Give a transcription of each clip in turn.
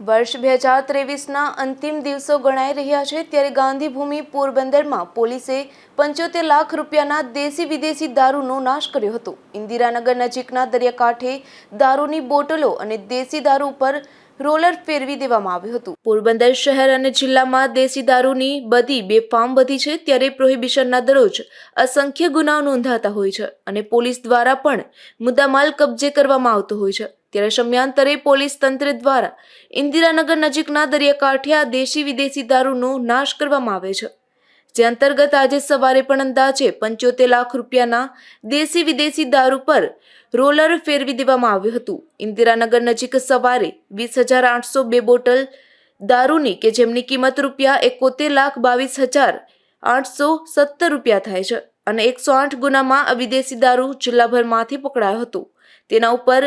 વર્ષ બે હજાર ત્રેવીસના અંતિમ દિવસો ગણાઈ રહ્યા છે ત્યારે ગાંધીભૂમિ પોરબંદરમાં પોલીસે પંચોતેર લાખ રૂપિયાના દેશી વિદેશી દારૂનો નાશ કર્યો હતો. ઇન્દિરાનગર નજીકના દરિયાકાંઠે દારૂની બોટલો અને દેશી દારૂ પર રોલર ફેરવી દેવામાં આવ્યું હતું. પોરબંદર શહેર અને જિલ્લામાં દેશી દારૂની બધી બેફામ વધી છે, ત્યારે પ્રોહિબિશનના દરરોજ અસંખ્ય ગુનાઓ નોંધાતા હોય છે અને પોલીસ દ્વારા પણ મુદ્દામાલ કબજે કરવામાં આવતો હોય છે. ત્યારે સમયાંતરે પોલીસ તંત્ર દ્વારા ઇન્દિરાનગર નજીકના દરિયાકાંઠે આ દેશી વિદેશી દારૂનો નાશ કરવામાં આવે છે. જે અંતર્ગત આજે સવારે પણ અંદાજે પંચોતેર લાખ રૂપિયાના દેશી વિદેશી દારૂ પર રોલર ફેરવી દેવામાં આવ્યું હતું. ઇન્દિરાનગર નજીક સવારે વીસ હજાર આઠસો બે બોટલ દારૂની કે જેમની કિંમત રૂપિયા એકોતેર લાખ બાવીસ હજાર આઠસો સત્તર રૂપિયા થાય છે અને એકસો આઠ ગુનામાં વિદેશી દારૂ જિલ્લાભરમાંથી પકડાયો હતો. તેના ઉપર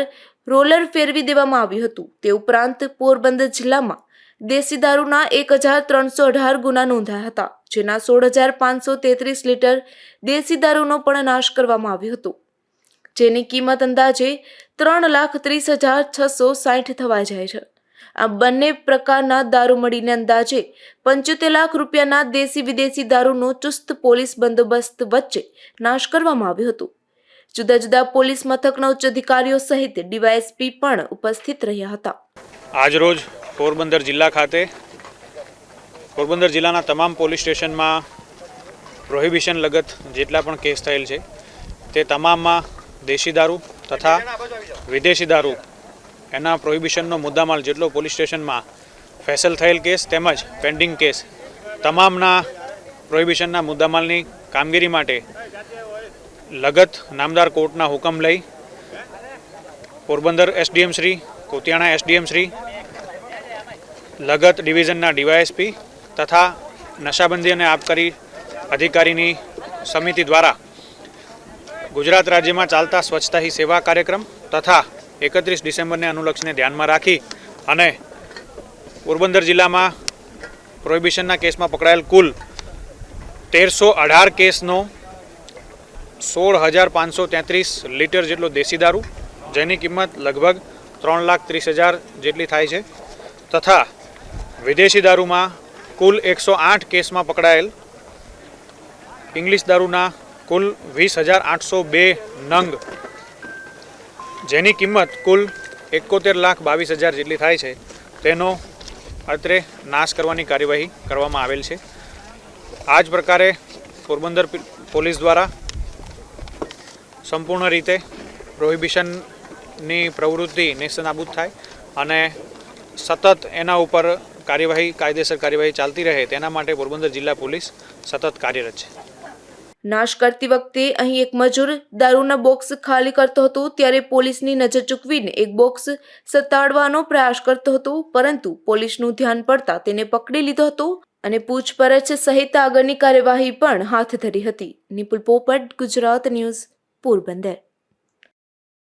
રોલર ફેરવી દેવામાં આવ્યું હતું. તે ઉપરાંત પોરબંદર જિલ્લામાં દેશી દારૂના એક હજાર ત્રણસો અઢાર ગુના નોંધાયા હતા, જેના સોળ હજાર પાંચસો તેત્રીસ લીટર દેશી દારૂનો પણ નાશ કરવામાં આવ્યો હતો. જેની કિંમત અંદાજે ત્રણ લાખ ત્રીસ હજાર છસો સાઠ થવા જાય છે. આ બંને પ્રકારના દારૂ મળીને અંદાજે પંચોતેર લાખ રૂપિયાના દેશી વિદેશી દારૂનો ચુસ્ત પોલીસ બંદોબસ્ત વચ્ચે નાશ કરવામાં આવ્યો હતો. જુદા જુદા પોલીસ મથકના ઉચ્ચ અધિકારીઓ સહિત ડીવાયએસપી પણ ઉપસ્થિત રહ્યા હતા. આજરોજ પોરબંદર જિલ્લા ખાતે. પોરબંદર જિલ્લાના તમામ પોલીસ સ્ટેશનમાં પ્રોહિબિશન લગત જેટલા પણ કેસ થયેલ છે, તે તમામમાં દેશી દારૂ તથા વિદેશી દારૂ એના પ્રોહિબિશનનો મુદ્દામાલ જેટલો પોલીસ સ્ટેશનમાં ફેસલ થયેલ કેસ તેમજ પેન્ડિંગ કેસ તમામના પ્રોહિબિશનના મુદ્દામાલની કામગીરી માટે લગત નામદાર કોર્ટના હુકમ લઈ પોરબંદર એસડીએમ શ્રી, કોતિયાણા એસડીએમ શ્રી લગત ડિવિઝનના ડીવાયએસપી તથા નશાબંધી અને આબકારી અધિકારીની સમિતિ દ્વારા ગુજરાત રાજ્યમાં ચાલતા સ્વચ્છતા હી સેવા કાર્યક્રમ તથા એકત્રીસ ડિસેમ્બરને અનુલક્ષીને ધ્યાનમાં રાખી અને પોરબંદર જિલ્લામાં પ્રોહિબિશનના કેસમાં પકડાયેલ કુલ તેરસો અઢાર કેસનો સોળ હજાર પાંચસો તેત્રીસ લીટર જેટલો દેશી દારૂ, જેની કિંમત લગભગ ત્રણ લાખ ત્રીસ હજાર જેટલી થાય છે, તથા વિદેશી દારૂમાં કુલ એકસો આઠ કેસમાં પકડાયેલ. ઇંગ્લિશ દારૂના કુલ વીસ હજાર આઠસો બે નંગ, જેની કિંમત કુલ એકોતેર લાખ બાવીસ હજાર જેટલી થાય છે. તેનો અત્રે નાશ કરવાની કાર્યવાહી કરવામાં આવેલ છે. આ જ પ્રકારે પોરબંદર પોલીસ દ્વારા સંપૂર્ણ રીતે પ્રોહિબિશનની પ્રવૃત્તિ નેસ્તનાબૂદ થાય અને સતત એના ઉપર કાર્યવાહી, કાયદેસર કાર્યવાહી ચાલતી રહે તેના માટે પોરબંદર જિલ્લા પોલીસ સતત કાર્યરત છે. નાશ કરતી વખતે અહીં એક મજૂર દારૂના બોક્સ ખાલી કરતો હતો, ત્યારે પોલીસની નજર ચૂકવીને એક બોક્સ સતાડવાનો પ્રયાસ કરતો હતો, પરંતુ પોલીસનું ધ્યાન પડતા તેને પકડી લીધો હતો અને પૂછપરછ સહિત આગળની કાર્યવાહી પણ હાથ ધરી હતી. નિપુલ પોપટ, ગુજરાત ન્યૂઝ, પોરબંદર.